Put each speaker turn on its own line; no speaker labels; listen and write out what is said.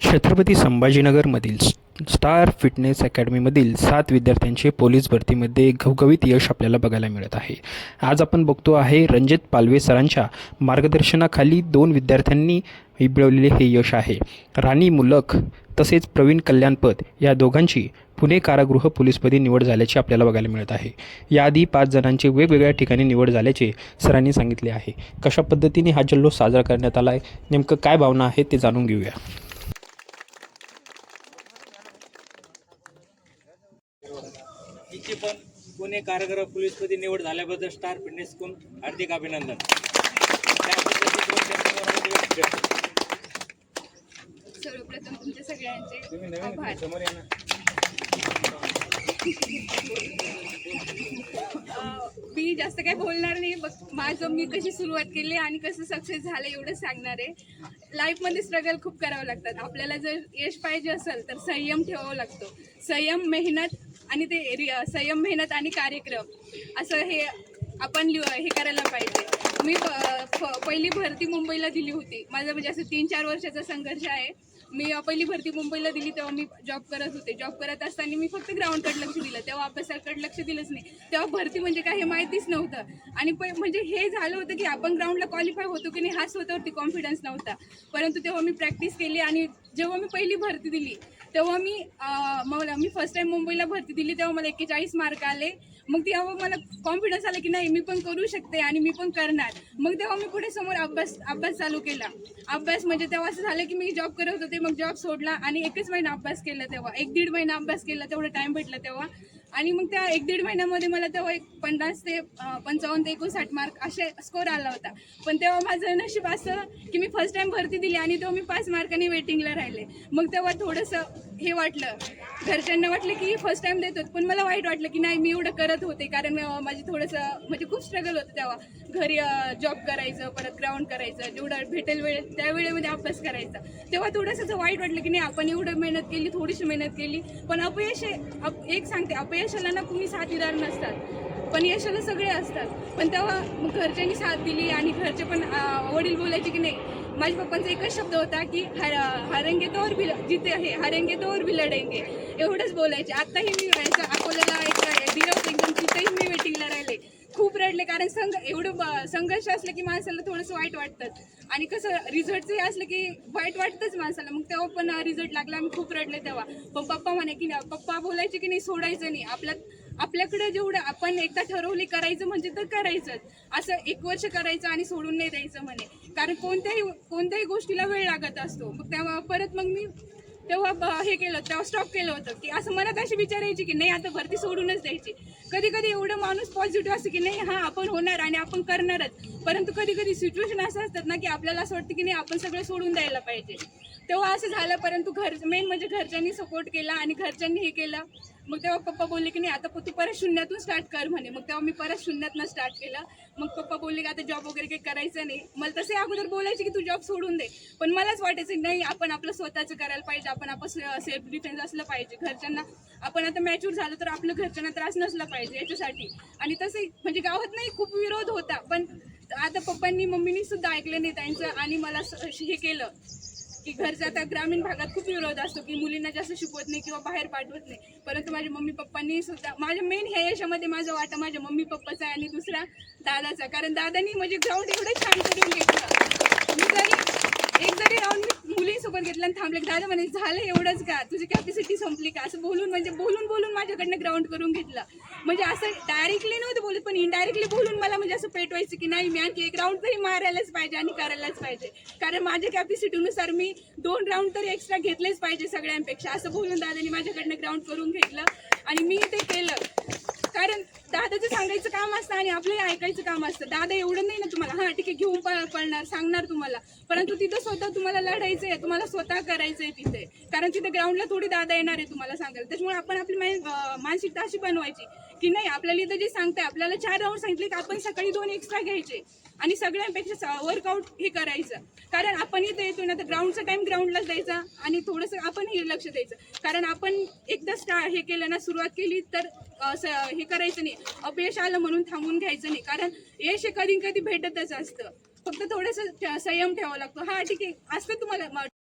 छत्रपती संभाजीनगरमधील star fitness अकॅडमीमधील सात विद्यार्थ्यांचे पोलीस भरतीमध्ये घवघवीत यश आपल्याला बघायला मिळत आहे. आज आपण बघतो आहे रणजित पालवे सरांच्या मार्गदर्शनाखाली दोन विद्यार्थ्यांनी मिळवलेले हे यश आहे. राणी मुलक तसेच प्रवीण कल्याणपद या दोघांची पुणे कारागृह पोलीसपदी निवड झाल्याचे आपल्याला बघायला मिळत आहे. याआधी पाच जणांची वेगवेगळ्या ठिकाणी निवड झाल्याचे सरांनी सांगितले आहे. कशा पद्धतीने हा जल्लोष साजरा करण्यात आला आहे नेमकं काय भावना आहे ते जाणून घेऊया
तिची पण पुणे कारागृह पोलीसपदी निवड झाल्याबद्दल स्टार फिटनेस करून हार्दिक अभिनंदन.
सर्वप्रथम तुमच्या सगळ्यांचे आभार. मी जास्त काही बोलणार नाही. बघ माझं मी कशी सुरुवात केली आणि कसं सक्सेस झालं एवढं सांगणार आहे. लाईफमध्ये स्ट्रगल खूप करावं लागतात. आपल्याला जर यश पाहिजे असेल तर संयम ठेवावा लागतो. संयम मेहनत आणि ते संयम मेहनत आणि कार्यक्रम असं हे आपण लिव हे करायला पाहिजे. मी पहिली भरती मुंबईला दिली होती. माझं म्हणजे असं तीन चार वर्षाचा संघर्ष आहे. मी पहिली भरती मुंबईला दिली तेव्हा मी जॉब करत होते. जॉब करत असताना मी फक्त ग्राउंडकडे लक्ष दिलं. तेव्हा अभ्यासाकडे लक्ष दिलंच नाही. तेव्हा भरती म्हणजे काय हे माहितीच नव्हतं. आणि प म्हणजे हे झालं होतं की आपण ग्राउंडला क्वालिफाय होतो की नाही हा स्वतःवरती कॉन्फिडन्स नव्हता. परंतु तेव्हा मी प्रॅक्टिस केली आणि जेव्हा मी पहिली भरती दिली तेव्हा मी मला मी फर्स्ट टाइम मुंबईला भरती दिली तेव्हा मला एक्केचाळीस मार्क आले. मग तेव्हा मला कॉन्फिडन्स आला की नाही मी पण करू शकते आणि मी पण करणार. मग तेव्हा मी पुढे समोर अभ्यास अभ्यास चालू केला. अभ्यास म्हणजे तेव्हा असं झालं की मी जॉब करत होते मग जॉब सोडला आणि एकच महिना अभ्यास केला तेव्हा. एक दीड महिना अभ्यास केला तेवढा टाइम भेटला तेव्हा. आणि मग त्या एक दीड महिन्यामध्ये मला तेव्हा एक पन्नास ते पंचावन्न ते एकोणसाठ मार्क असे स्कोर आला होता. पण तेव्हा माझं नशीब असं की मी फर्स्ट टाइम भरती दिली आणि तेव्हा मी पाच मार्कांनी वेटिंगला राहिले. मग तेव्हा थोडंसं हे वाटलं. घरच्यांना वाटलं की फर्स्ट टाइम देतो पण मला वाईट वाटलं की नाही मी एवढं करत होते कारण माझी थोडंसं म्हणजे खूप स्ट्रगल होतं तेव्हा. घरी जॉब करायचं परत ग्राउंड करायचं जेवढं भेटेल वेळ त्या वेळेमध्ये अभ्यास करायचा. तेव्हा थोडंसं असं वाईट वाटलं की नाही आपण एवढं मेहनत केली थोडीशी मेहनत केली पण अपयश अप- एक सांगते अपयशाला ना कुणी साथीदार नसतात. पण यशाला सगळे असतात. पण तेव्हा घरच्यांनी साथ दिली आणि घरचे पण वडील बोलायचे की नाही माझ्या पप्पांचा एकच शब्द होता की हर हरेंगे तोवर भी जिथे आहे हरंगे तोवर भी लढेंगे. एवढंच बोलायचे. आत्ताही मी याचं अकोल्याला एक दिलं होतं एकदम तिथेही मी वेटिंगला राहिले. खूप रडले कारण संघ एवढं ब- संघर्ष असलं की माणसाला थोडंसं वाईट वाटतं. आणि कसं रिझल्टचं हे असलं की वाईट वाटतंच माणसाला. मग तेव्हा पण रिझल्ट लागला. आम्ही खूप रडले तेव्हा. पण पप्पा म्हणे की नाही पप्पा बोलायचे की नाही सोडायचं नाही. आपल्या आपल्याकडे जेवढं आपण एकदा ठरवली करायचं म्हणजे तर करायचंच. असं एक वर्ष करायचं आणि सोडून नाही द्यायचं म्हणे. कारण कोणत्याही कोणत्याही गोष्टीला वेळ लागत असतो. मग तेव्हा परत मग मी तेव्हा हे केलं तेव्हा स्टॉप केलं होतं. की असं मनात अशी विचारायची की नाही आता भरती सोडूनच द्यायची. कधी कधी एवढं माणूस पॉझिटिव्ह असतं की नाही हा आपण होणार आणि आपण करणारच. परंतु कधी कधी सिच्युएशन असं असतात ना की आपल्याला असं वाटतं की नाही आपण सगळं सोडून द्यायला पाहिजे. तेव्हा असं झालं परंतु घर मेन म्हणजे घरच्यांनी सपोर्ट केला आणि घरच्यांनी हे केलं. मग तेव्हा पप्पा बोलले की नाही आता तू परत शून्यातून स्टार्ट कर म्हणे. मग तेव्हा मी परत शून्यातनं स्टार्ट केलं. मग पप्पा बोलले की आता जॉब वगैरे काही करायचं नाही. मला तसे अगोदर बोलायचे की तू जॉब सोडून दे. पण मलाच वाटायचं नाही आपण आपलं स्वतःचं करायला पाहिजे. आपण आपण सेल्फ डिफेन्स असलं पाहिजे. घरच्यांना आपण आता मॅच्युअर झालं तर आपलं घरच्यांना त्रास नसला पाहिजे याच्यासाठी. आणि तसे म्हणजे गावात नाही खूप विरोध होता. पण आता पप्पांनी मम्मीनी सुद्धा ऐकलं नाही त्यांचं. आणि मला हे केलं. की घरचा आता ग्रामीण भागात खूप विरोध असतो की मुलींना जास्त शिकवत नाही किंवा बाहेर पाठवत नाही. परंतु माझ्या मम्मी पप्पांनी सुद्धा माझ्या मेन ह्या याच्यामध्ये माझा वाटा माझ्या मम्मी पप्पाचा आहे आणि दुसरा दादाचा. कारण दादानी म्हणजे ग्राउंड एवढं छान करून घेतलं. मी जरी एक जरी राऊंड मुलीसोबत घेतलं आणि थांबले. दादा म्हणे झालं एवढंच का? तुझी कॅपॅसिटी संपली का? असं बोलून म्हणजे बोलून बोलून माझ्याकडनं ग्राउंड करून घेतलं. म्हणजे असं डायरेक्टली नव्हतं बोलत पण इनडायरेक्टली बोलून मला म्हणजे असं पेटवायचं की नाही मी आणखी एक राऊंड तरी मारायलाच पाहिजे आणि करायलाच पाहिजे. कारण माझ्या कॅपॅसिटीनुसार मी दोन राऊंड तरी एक्स्ट्रा घेतलेच पाहिजे सगळ्यांपेक्षा असं बोलून दादानी माझ्याकडनं ग्राउंड करून घेतलं. आणि मी ते केलं. कारण दादाचं सांगायचं काम असतं आणि आपलंही ऐकायचं काम असतं. दादा एवढं नाही ना तुम्हाला हां ठीक आहे घेऊन पडणार पळणार सांगणार तुम्हाला. परंतु तिथं स्वतः तुम्हाला लढायचं आहे तुम्हाला स्वतः करायचं आहे तिथे. कारण तिथे ग्राउंडला थोडी दादा येणार आहे तुम्हाला सांगायला. त्याच्यामुळे आपण आपली मा- अं, मानसिकता अशी बनवायची की नाही आपल्याला इथं जे सांगताय आपल्याला चार राऊंड सांगितले की आपण सकाळी दोन एक्स्ट्रा घ्यायचे आणि सगळ्यांपेक्षा वर्कआउट हे करायचं. कारण आपण इथे येतो ना तर ग्राउंडचा टाइम ग्राउंडलाच द्यायचा आणि थोडंसं आपण हे लक्ष द्यायचं. कारण आपण एकदा स्टा हे केलं ना सुरुवात केली तर असं हे करायचं नाही. अपयश आलं म्हणून थांबून घ्यायचं नाही. कारण यश हे कधी कधी भेटतच असतं. फक्त थोडंसं संयम ठेवावा लागतो. हा ठीक आहे. असतं तुम्हाला